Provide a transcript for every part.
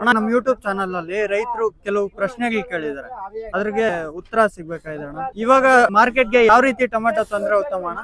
ಅಣ್ಣ ನಮ್ಮ YouTube channel ಅಲ್ಲಿ ರೈತರು ಕೆಲವು ಪ್ರಶ್ನೆಗಳು ಕೇಳಿದ್ದಾರೆ. ಅದ್ರಿಗೆ ಉತ್ತರ ಸಿಗ್ಬೇಕಾಗಿದೆ ಅಣ್ಣ. ಇವಾಗ ಮಾರ್ಕೆಟ್ಗೆ ಯಾವ ರೀತಿ ಟೊಮೆಟೊ ತಂದ್ರೆ ಉತ್ತಮ ಅಣ್ಣ?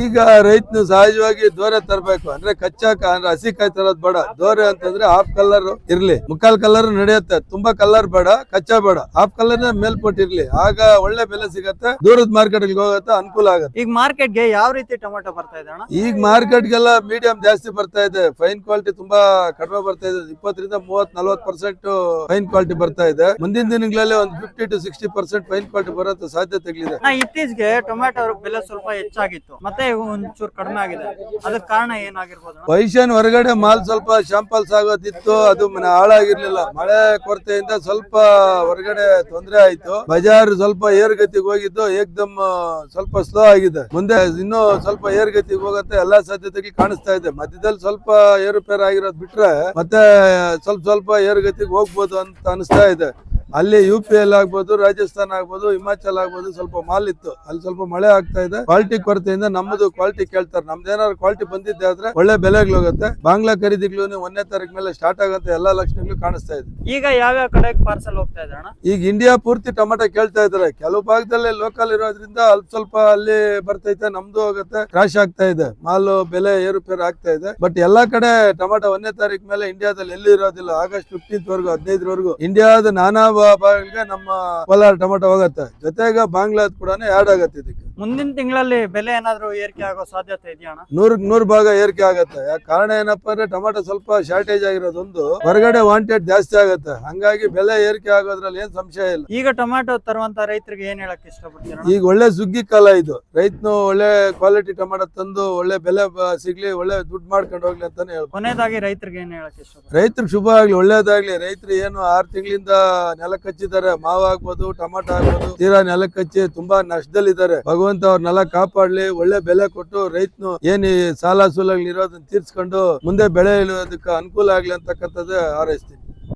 ಈಗ ರೈತನು ಸಹಜವಾಗಿ ದೋರೆ ತರಬೇಕು ಅಂದ್ರೆ ಕಚ್ಚಾ ಅಂದ್ರೆ ಹಸಿಕಾಯಿ ತರೋದ್ ಬೇಡ. ದೋರೆ ಅಂತಂದ್ರೆ ಹಾಫ್ ಕಲರ್ ಇರ್ಲಿ. ಮುಕ್ಕಾಲ್ ಕಲರ್ ನಡೆಯುತ್ತೆ. ತುಂಬಾ ಕಲರ್ ಬೇಡ ಕಚ್ಚಾ ಬೇಡ. ಹಾಫ್ ಕಲರ್ ಮೇಲ್ಪಟ್ಟಿರ್ಲಿ ಆಗ ಒಳ್ಳೆ ಬೆಲೆ ಸಿಗತ್ತೆ ದೂರದ ಮಾರ್ಕೆಟ್ ಹೋಗತ್ತೆ ಅನುಕೂಲ ಆಗುತ್ತೆ. ಈಗ ಮಾರ್ಕೆಟ್ಗೆ ಯಾವ ರೀತಿ ಟೊಮೆಟೊ ಬರ್ತಾ ಇದೆ ಅಣ್ಣ? ಈಗ ಮಾರ್ಕೆಟ್ಗೆಲ್ಲ ಮೀಡಿಯಂ ಜಾಸ್ತಿ ಬರ್ತಾ ಇದೆ. ಫೈನ್ ಕ್ವಾಲಿಟಿ ತುಂಬಾ ಕಡಿಮೆ ಬರ್ತಾ ಇದೆ. ಇಪ್ಪತ್ತರಿಂದ ಮೂವತ್ ನಲ್ವತ್ ಪರ್ಸೆಂಟ್ ಫೈನ್ ಕ್ವಾಲಿಟಿ ಬರ್ತಾ ಇದೆ. ಮುಂದಿನ ದಿನಗಳಲ್ಲಿ ಒಂದು fifty to sixty percent fine quality ಬರೋ ಸಾಧ್ಯತೆಗಳಿದೆ ಇತ್ತೀಚೆಗೆ ಟೊಮ್ಯಾಟೋ ಬೆಲೆ ಸ್ವಲ್ಪ ಹೆಚ್ಚಾಗಿತ್ತು. ಮತ್ತೆ ಒಂಚೂರು ಕಡಿಮೆ ಆಗಿದೆ. ಅದಕ್ಕೆ ಕಾರಣ ಏನಾಗಿರ್ಬೋದು? ವೈಶಾನ್ ಹೊರಗಡೆ ಮಾಲ್ ಸ್ವಲ್ಪ ಶಾಂಪಲ್ಸ್ ಆಗೋದಿತ್ತು ಅದು ಮನೆ ಹಾಳಾಗಿರ್ಲಿಲ್ಲ. ಮಳೆ ಕೊರತೆಯಿಂದ ಸ್ವಲ್ಪ ಹೊರಗಡೆ ತೊಂದರೆ ಆಯ್ತು. ಬಜಾರ್ ಸ್ವಲ್ಪ ಏರ್ಗತಿಗೆ ಹೋಗಿದ್ದು ಏಕ್ದಮ್ ಸ್ವಲ್ಪ ಸ್ಲೋ ಆಗಿದೆ. ಮುಂದೆ ಇನ್ನೂ ಸ್ವಲ್ಪ ಏರ್ಗತಿಗೆ ಹೋಗುತ್ತೆ ಎಲ್ಲಾ ಸಾಧ್ಯತೆಗಳು ಕಾಣಿಸ್ತಾ ಇದೆ. ಮಧ್ಯದಲ್ಲಿ ಸ್ವಲ್ಪ ಏರುಪೇರು ಆಗಿರೋದು ಬಿಟ್ರೆ ಮತ್ತೆ ಸ್ವಲ್ಪ ಸ್ವಲ್ಪ ಏರುಗತಿಗೆ ಹೋಗ್ಬೋದು ಅಂತ ಅನಿಸ್ತಾ ಇದೆ. ಅಲ್ಲಿ ಯು ಪಿ ಎಲ್ ಆಗ್ಬೋದು ರಾಜಸ್ಥಾನ ಆಗ್ಬೋದು ಹಿಮಾಚಲ್ ಆಗ್ಬೋದು ಸ್ವಲ್ಪ ಮಾಲ್ ಇತ್ತು. ಅಲ್ಲಿ ಸ್ವಲ್ಪ ಮಳೆ ಆಗ್ತಾ ಇದೆ. ಕ್ವಾಲಿಟಿ ಕೊರತೆಯಿಂದ ನಮ್ಮದು ಕ್ವಾಲಿಟಿ ಕೇಳ್ತಾರೆ. ನಮ್ದೇನಾದ್ರು ಕ್ವಾಲಿಟಿ ಬಂದಿದ್ದೆ ಆದ್ರೆ ಒಳ್ಳೆ ಬೆಲೆಗಳು ಹೋಗುತ್ತೆ. ಬಾಂಗ್ಲಾ ಖರೀದಿಗಳು ಒಂದನೇ ತಾರೀಕು ಮೇಲೆ ಸ್ಟಾರ್ಟ್ ಆಗಂತ ಎಲ್ಲಾ ಲಕ್ಷಣಗಳು ಕಾಣಿಸ್ತಾ ಇದೆ. ಈಗ ಯಾವ್ಯಾವ ಕಡೆ ಪಾರ್ಸಲ್ ಹೋಗ್ತಾ ಇದೆ ಈಗ ಇಂಡಿಯಾ ಪೂರ್ತಿ ಟೊಮೆಟೊ ಕೇಳ್ತಾ ಇದಾರೆ ಕೆಲವು ಭಾಗದಲ್ಲಿ ಲೋಕಲ್ ಇರೋದ್ರಿಂದ ಅಲ್ಪ ಸ್ವಲ್ಪ ಅಲ್ಲಿ ಬರ್ತೈತೆ ನಮ್ದು ಹೋಗುತ್ತೆ. ಕ್ರಾಶ್ ಆಗ್ತಾ ಇದೆ. ಮಾಲು ಬೆಲೆ ಏರುಪೇರು ಆಗ್ತಾ ಇದೆ. ಬಟ್ ಎಲ್ಲಾ ಕಡೆ ಟೊಮೆಟೊ ಒಂದನೇ ತಾರೀಕು ಮೇಲೆ ಇಂಡಿಯಾದಲ್ಲಿ ಎಲ್ಲಿ ಇರೋದಿಲ್ಲ. ಆಗಸ್ಟ್ ಫಿಫ್ಟೀನ್ತ್ ವರೆಗೂ ಹದಿನೈದರವರೆಗೂ. ಇಂಡಿಯಾದ ನಾನಾ ಭಾ- ಭಾಗಗಳಿಗೆ ನಮ್ಮ ಕೋಲಾರ ಟೊಮೆಟೊ ಹೋಗುತ್ತೆ. ಜೊತೆಗೆ ಬಾಂಗ್ಲಾದ್ ಕೂಡ ಆಡ್ ಆಗತ್ತೆ ಇದಕ್ಕೆ. ಮುಂದಿನ ತಿಂಗಳಲ್ಲಿ ಬೆಲೆ ಏನಾದ್ರೂ ಏರಿಕೆ ಆಗೋ ಸಾಧ್ಯತೆ ಇದೆಯಾ ಅಣ್ಣ? ನೂರು ನೂರ್ ಭಾಗ ಏರಿಕೆ ಆಗತ್ತೆ. ಯಾಕೆ ಕಾರಣ ಏನಪ್ಪಾ ಅಂದ್ರೆ ಟೊಮೆಟೊ ಸ್ವಲ್ಪ ಶಾರ್ಟೇಜ್ ಆಗಿರೋದೊಂದು ಹೊರಗಡೆ ವಾಂಟೆಡ್ ಜಾಸ್ತಿ ಆಗತ್ತೆ. ಹಂಗಾಗಿ ಬೆಲೆ ಏರಿಕೆ ಆಗೋದ್ರಲ್ಲಿ ಏನ್ ಸಂಶಯ ಇಲ್ಲ. ಈಗ ಟೊಮ್ಯಾಟೊ ತರುವಂತ ರೈತರಿಗೆ ಏನ್ ಹೇಳಕ್ ಇಷ್ಟಪಡ್ತೀರಾ? ಈಗ ಒಳ್ಳೆ ಸುಗ್ಗಿ ಕಾಲ ಇದು. ರೈತನು ಒಳ್ಳೆ ಕ್ವಾಲಿಟಿ ಟೊಮೆಟೊ ತಂದು ಒಳ್ಳೆ ಬೆಲೆ ಬ- ಸಿಗ್ಲಿ ಒಳ್ಳೆ ದುಡ್ಡು ಮಾಡ್ಕೊಂಡು ಹೋಗ್ಲಿ ಅಂತಾನೆ ಹೇಳ್ಬೋದು. ಕೊನೆಯದಾಗಿ ರೈತರಿಗೆ ಏನ್ ಹೇಳಕ್ ಇಷ್ಟಪಡ್ತೀರಾ? ರೈತರಿಗೆ ಶುಭ ಆಗ್ಲಿ ಒಳ್ಳೇದಾಗ್ಲಿ. ರೈತರು ಏನು ಆರ್ ತಿಂಗಳಿಂದ ನೆಲಕ್ಕೆ ಹಚ್ಚಿದ್ದಾರೆ ಮಾವು ಆಗ್ಬೋದು ಟೊಮೆಟೊ ಆಗ್ಬೋದು ತೀರಾ ನೆಲಕ್ಕೆ ಹಚ್ಚಿ ತುಂಬಾ ನಷ್ಟದಲ್ಲಿದ್ದಾರೆ. ಭಗವಂತ ಅವ್ರ ಅವ್ರನ್ನೆಲ್ಲ ಕಾಪಾಡ್ಲಿ, ಒಳ್ಳೆ ಬೆಲೆ ಕೊಟ್ಟು ರೈತನು ಏನ್ ಸಾಲ ಸೂಲಗಳು ಇರೋದನ್ನ ತೀರ್ಸ್ಕೊಂಡು ಮುಂದೆ ಬೆಳೆ ಇಳಿಯೋದಕ್ಕೆ ಅನುಕೂಲ ಆಗ್ಲಿ ಅಂತಕ್ಕಂಥದ್ದು ಹಾರೈಸ್ತೀನಿ.